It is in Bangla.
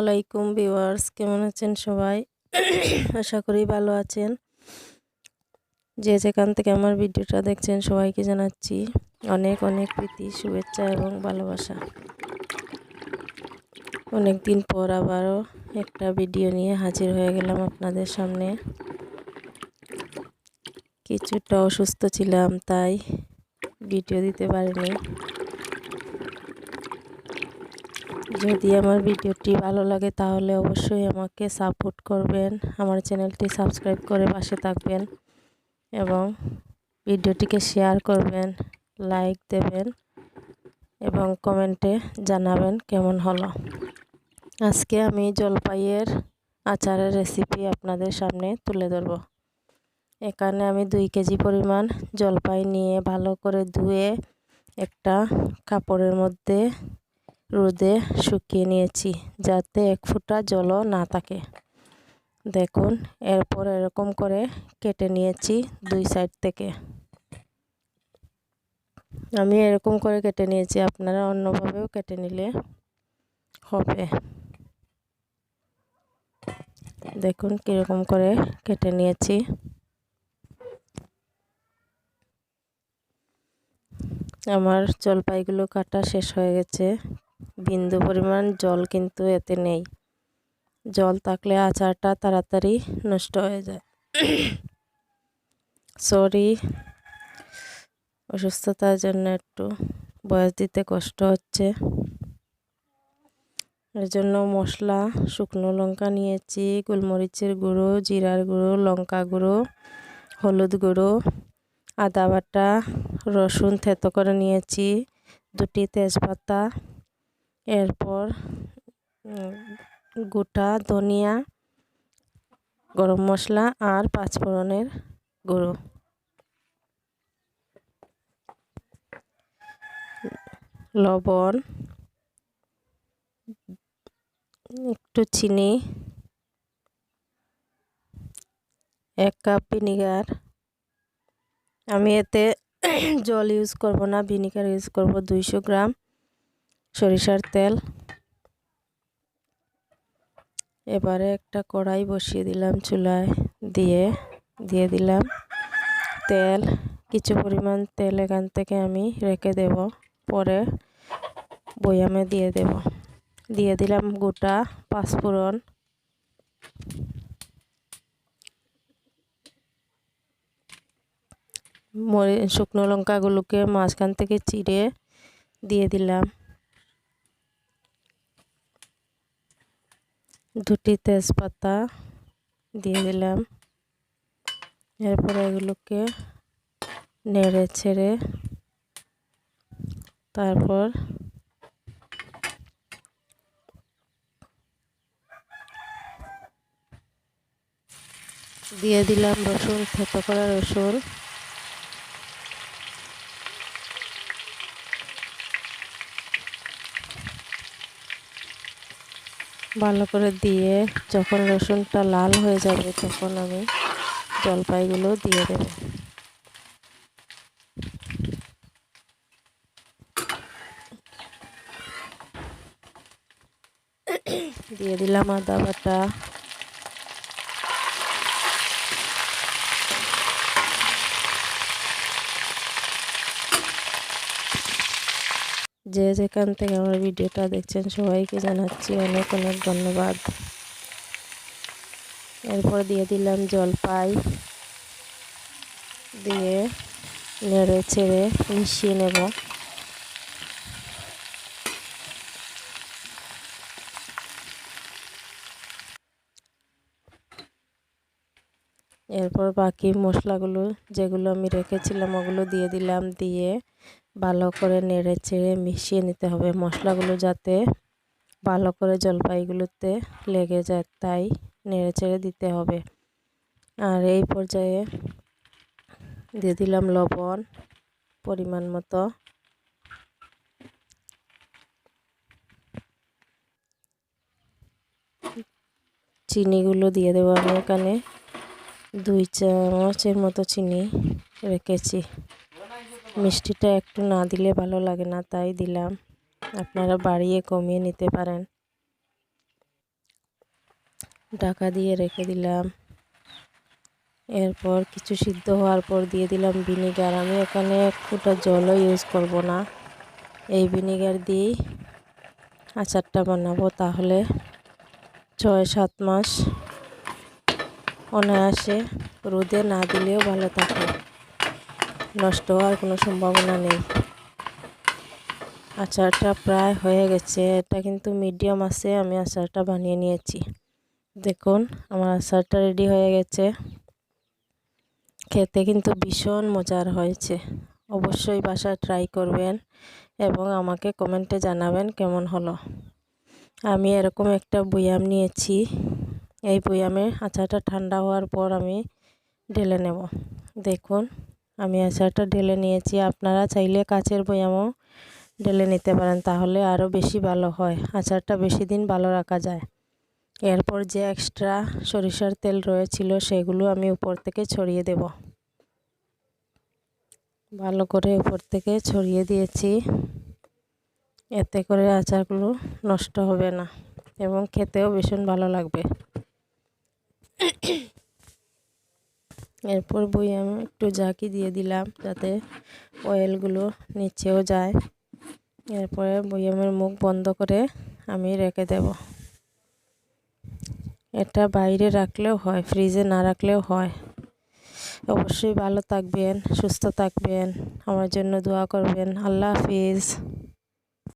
আলাইকুম ভিউয়ার্স, কেমন আছেন সবাই? আশা করি ভালো আছেন। যে যেখান থেকে আমার ভিডিওটা দেখছেন সবাইকে জানাচ্ছি অনেক অনেক প্রীতি, শুভেচ্ছা এবং ভালোবাসা। অনেক দিন পর আবারও একটা ভিডিও নিয়ে হাজির হয়ে গেলাম আপনাদের সামনে। কিছুটা অসুস্থ ছিলাম, তাই ভিডিও দিতে পারিনি। যদি আমার ভিডিওটি ভালো লাগে, তাহলে অবশ্যই আমাকে সাপোর্ট করবেন, আমার চ্যানেলটি সাবস্ক্রাইব করে পাশে থাকবেন এবং ভিডিওটিকে শেয়ার করবেন, লাইক দেবেন। এবং কমেন্টে জানাবেন কেমন হলো। আজকে আমি জলপাইয়ের আচারের রেসিপি আপনাদের সামনে তুলে ধরব। এখানে আমি দুই কেজি পরিমাণ জলপাই নিয়ে ভালো করে ধুয়ে একটা কাপড়ের মধ্যে রোদে শুকিয়ে নিয়েছি, যাতে এক ফুটা জলও না থাকে। দেখুন, এরপর এরকম করে কেটে নিয়েছি দুই সাইড থেকে। আমি এরকম করে কেটে নিয়েছি, আপনারা অন্যভাবেও কেটে নিলে হবে। দেখুন কীরকম করে কেটে নিয়েছি। আমার জলপাইগুলো কাটা শেষ হয়ে গেছে। বিন্দু পরিমাণ জল কিন্তু এতে নেই। জল থাকলে আচারটা তাড়াতাড়ি নষ্ট হয়ে যায়। সরি অসুস্থতার জন্য একটু বয়স দিতে কষ্ট হচ্ছে। এর জন্য মশলা, শুকনো লঙ্কা নিয়েছি, গোলমরিচের গুঁড়ো, জিরার গুঁড়ো, লঙ্কা গুঁড়ো, হলুদ গুঁড়ো, আদা বাটা, রসুন থেতো করে নিয়েছি, দুটি তেজপাতা, এরপর গোটা ধনিয়া, গরম মশলা আর পাঁচফোড়নের গুঁড়ো। লবণ, একটু চিনি, এক কাপ ভিনিগার। আমি এতে জল ইউজ করব না, ভিনিগার ইউজ করব দুইশো গ্রাম সরিষার তেল। এবারে একটা কড়াই বসিয়ে দিলাম চুলায় দিয়ে দিয়ে দিলাম তেল। কিছু পরিমাণ তেল এখান থেকে আমি রেখে দেব। পরে বয়ামে দিয়ে দেব। দিয়ে দিলাম গোটা পাঁচফোড়ন। মরি শুকনো লঙ্কাগুলোকে মাঝখান থেকে চিড়ে দিয়ে দিলাম। দুটি তেজপাতা দিয়ে দিলাম। এরপরে এগুলোকে নেড়ে ছেড়ে তারপর দিয়ে দিলাম রসুন, থেতো করা রসুন। ভালো করে দিয়ে যখন রসুনটা লাল হয়ে যাবে, তখন আমি জলপাইগুলো দিয়ে দেব। দিয়ে দিলাম আদা বাটা। যে যেখান থেকে আমার ভিডিওটা দেখছেন, সবাইকে জানাচ্ছি অনেক অনেক ধন্যবাদ। এরপর দিয়ে দিলাম জলপাই। দিয়ে নেড়ে ছেড়ে মিশিয়ে নেব। এরপর বাকি মশলাগুলো যেগুলো আমি রেখেছিলাম ওগুলো দিয়ে দিলাম, দিয়ে ভালো করে নেড়ে চেড়ে মিশিয়ে নিতে হবে মশলাগুলো যাতে ভালো করে জলপাইগুলোতে লেগে যায়, তাই নেড়ে চেড়ে দিতে হবে। আর এই পর্যায়ে দিয়ে দিলাম লবণ পরিমাণ মতো। চিনিগুলো দিয়ে দেবো আমি এখানে। দুই চামচের মতো চিনি রেখেছি। মিষ্টিটা একটু না দিলে ভালো লাগে না, তাই দিলাম। আপনারা বাড়িয়ে কমিয়ে নিতে পারেন। ঢাকা দিয়ে রেখে দিলাম। এরপর কিছু সিদ্ধ হওয়ার পর দিয়ে দিলাম ভিনিগার। আমি এখানে এক ফুটা জলও ইউজ করব না। এই ভিনিগার দিয়েই আচারটা বানাবো তাহলে। ছয়, সাত মাস অনায়াসে রোদে না দিলেও ভালো থাকে। নষ্ট হওয়ার কোনো সম্ভাবনা নেই। আচারটা প্রায় হয়ে গেছে। এটা কিন্তু মিডিয়াম আছে, আমি আচারটা বানিয়ে নিয়েছি। দেখুন, আমার আচারটা রেডি হয়ে গেছে। খেতে কিন্তু ভীষণ মজার হয়েছে। অবশ্যই বাসা ট্রাই করবেন এবং আমাকে কমেন্টে জানাবেন কেমন হলো। আমি এরকম একটা বয়াম নিয়েছি। এই বয়ামে আচারটা ঠান্ডা হওয়ার পর আমি ঢেলে নেব। দেখুন, আমি আচারটা ঢেলে নিয়েছি। আপনারা চাইলে কাচের বয়ামও ঢেলে নিতে পারেন, তাহলে আরও বেশি ভালো হয়। আচারটা বেশি দিন ভালো রাখা যায়। এরপর যে এক্সট্রা সরিষার তেল রয়েছিল, সেগুলো আমি উপর থেকে ছড়িয়ে দেব। ভালো করে উপর থেকে ছড়িয়ে দিয়েছি। এতে করে আচারগুলো নষ্ট হবে না এবং খেতেও ভীষণ ভালো লাগবে। এরপর বই আমি একটু জাকি দিয়ে দিলাম যাতে অয়েলগুলো নিচেও যায়। এরপরে বইয়ামের মুখ বন্ধ করে আমি রেখে দেব। এটা বাইরে রাখলেও হয় ফ্রিজে না রাখলেও হয়। অবশ্যই ভালো থাকবেন, সুস্থ থাকবেন। আমার জন্য দোয়া করবেন। আল্লাহ হাফিজ।